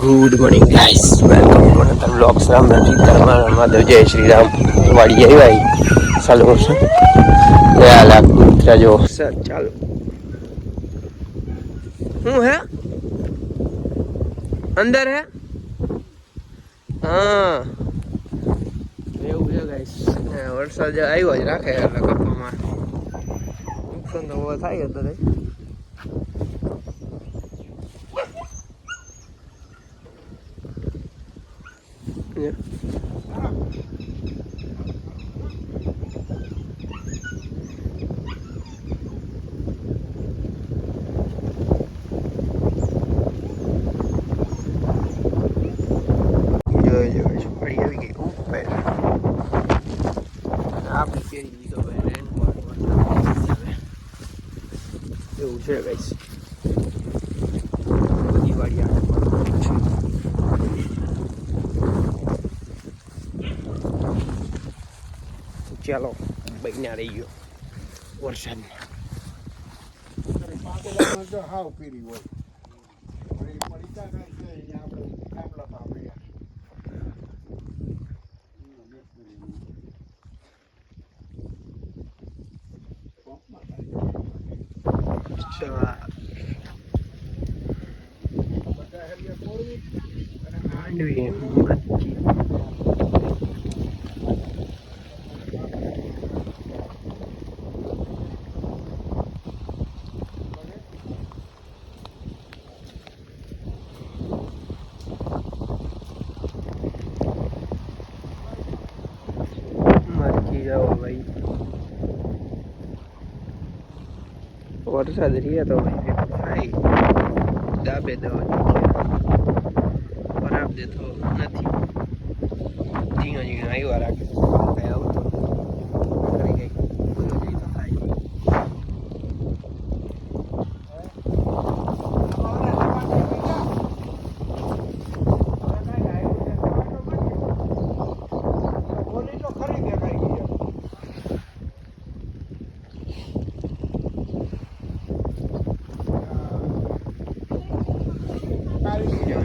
Good morning guys welcome to another blogs Ram Ram Sitaram Mahadev જય શ્રી રામ વાડી આવ્યા ચાલો લે આ લા કૂતરા જો સર ચાલો હું હે અંદર હે હા એવું છે ગાઈસ વરસાદ જે આવ્યો જ રાખે એટલે કપામાં નુકસાન તો બહુ થાય અત્યારે આપણી ફેરી દીધો ભાઈ રેનકોટ એવું છે ગાઈસ બધી વાડી આટલું છે ચાલો બન્યા રહી ગયો વરસાદ પાતળામાં જો હાવ પીરી હોય પણ એ પડીકા કાંઈ છે અહીંયા આપણે કામલા પામે માંડવી મચ્છી મરચી જાઓ ભાઈ વરસાદ રહ્યા તો ભાઈ દાબે દવા બરાબર દેતો નથી ઝીણો ઝીણો આવ્યા રાખે કઈ આવતો કરી કઈ બોલો જઈ તો થાય બોલી તો ખરી દેખાઈ ગઈ એમ. કાળી ગઈ એમ.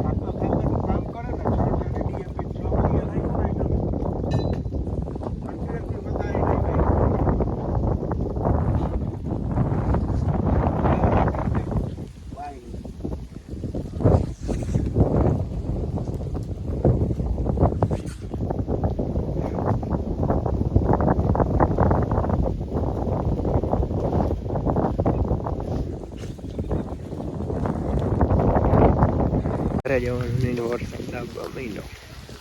ખાતર ખાતરનું કામ કરે ને, છોડ અને DAP છોકરીએ નાખ્યું ને એટલે અંતરેથી વધારે નાખાય. વાય. ઘરે જવાનું નહીં ને વરસાદ લાગવા મહિનો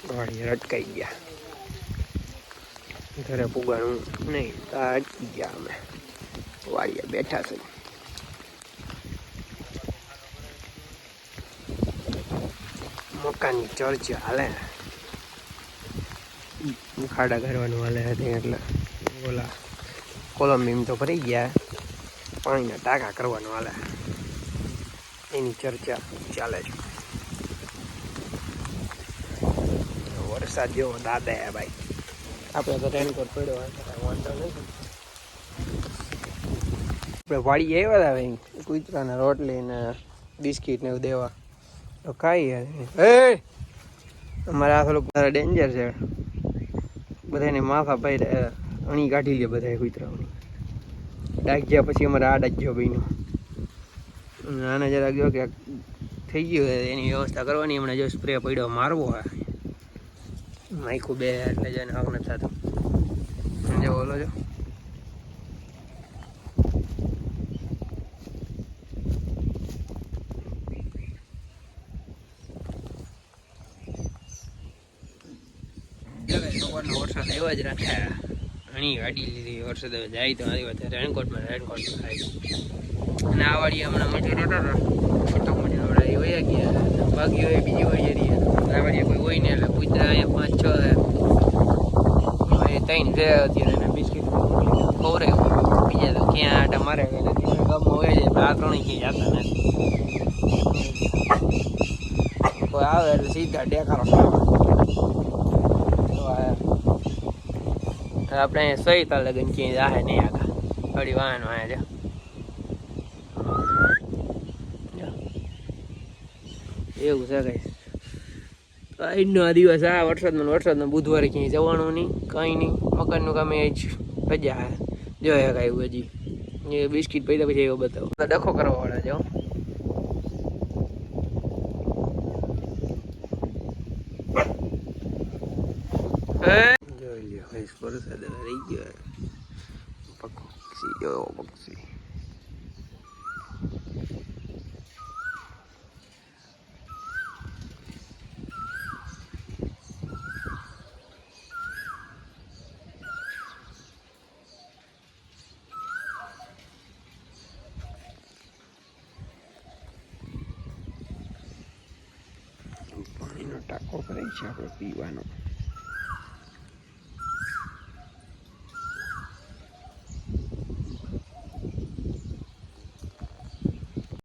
વાડીએ અટકાઈ ગયા ઘરે પુગાનું નહીં તો આ અટકી ગયા અમે વાડીએ બેઠા છે મકાનની ચર્ચા હાલે ખાડા કરવાનું હાલે હતી એટલે ઓલા કોલમ બીમ તો ભરાઈ ગયા પાણીના ટાંકા કરવાનું હાલે એની ચર્ચા ચાલે છે વરસાદ જેવો દાદા ભાઈ. આપણે તો રેનકોટ પડ્યો વાંધો નથી આપણે વાડી આવ્યા હતા ભાઈ કૂતરાને રોટલી ને બિસ્કીટ ને એવું દેવા. તો યાર એ! અમારે આ થોડુંક ડેન્જર છે. બધાને માફા પાઈ અણી કાઢી લે બધા કૂતરાઓની. ડાગ્યા પછી અમારે આ ડાગ્યો ભાઈનો આને જરાક જો કે થઈ ગયું એની વ્યવસ્થા કરવાની. હમણાં જો સ્પ્રે પડ્યો, મારવો હોય માઇકું બે એટલે જઈને હક નથી થતું. જો બોલો છો? વરસાદ આવ્યા જ રાખે. ઘણી ગાડી લીધી, વરસાદ જાય તો આવી વાત રેનકોટમાં રેનકોટ થાય અને આ વાડી હમણાં મજૂર હતા ને મજૂર વડા એ બાકી હોય, બીજી હોય વાડીએ કોઈ હોય ને એટલે કૂતરા અહીંયા પાંચ છ છે એ ત્રણ છે, અત્યારે એને બિસ્કીટ ખોરે બીજા તો ક્યાં આટા મારે નથી ગમ હોય છે આ ત્રણ ક્યાંય જતા નથી. કોઈ આવે એટલે સીધા ડેકારો આપણે અહીંયા તાર લગન ક્યાંય જાહે નહીં આગા થોડી વાહન વાહન જો. એવું છે કઈ. આજનો આ દિવસ આ વરસાદનો વરસાદનો બુધવારે ક્યાંય જવાનું નહીં, કંઈ નહીં. મકાનનું કામે જ રજા જોયા કાંઈ હજી. એ બિસ્કિટ પૈસા પછી એવો બતાવો. ડખો કરવા વાળા જાઓ વરસાદ રહી ગયો પક્ષી પક્ષી. alta conferencia pues, los libanos.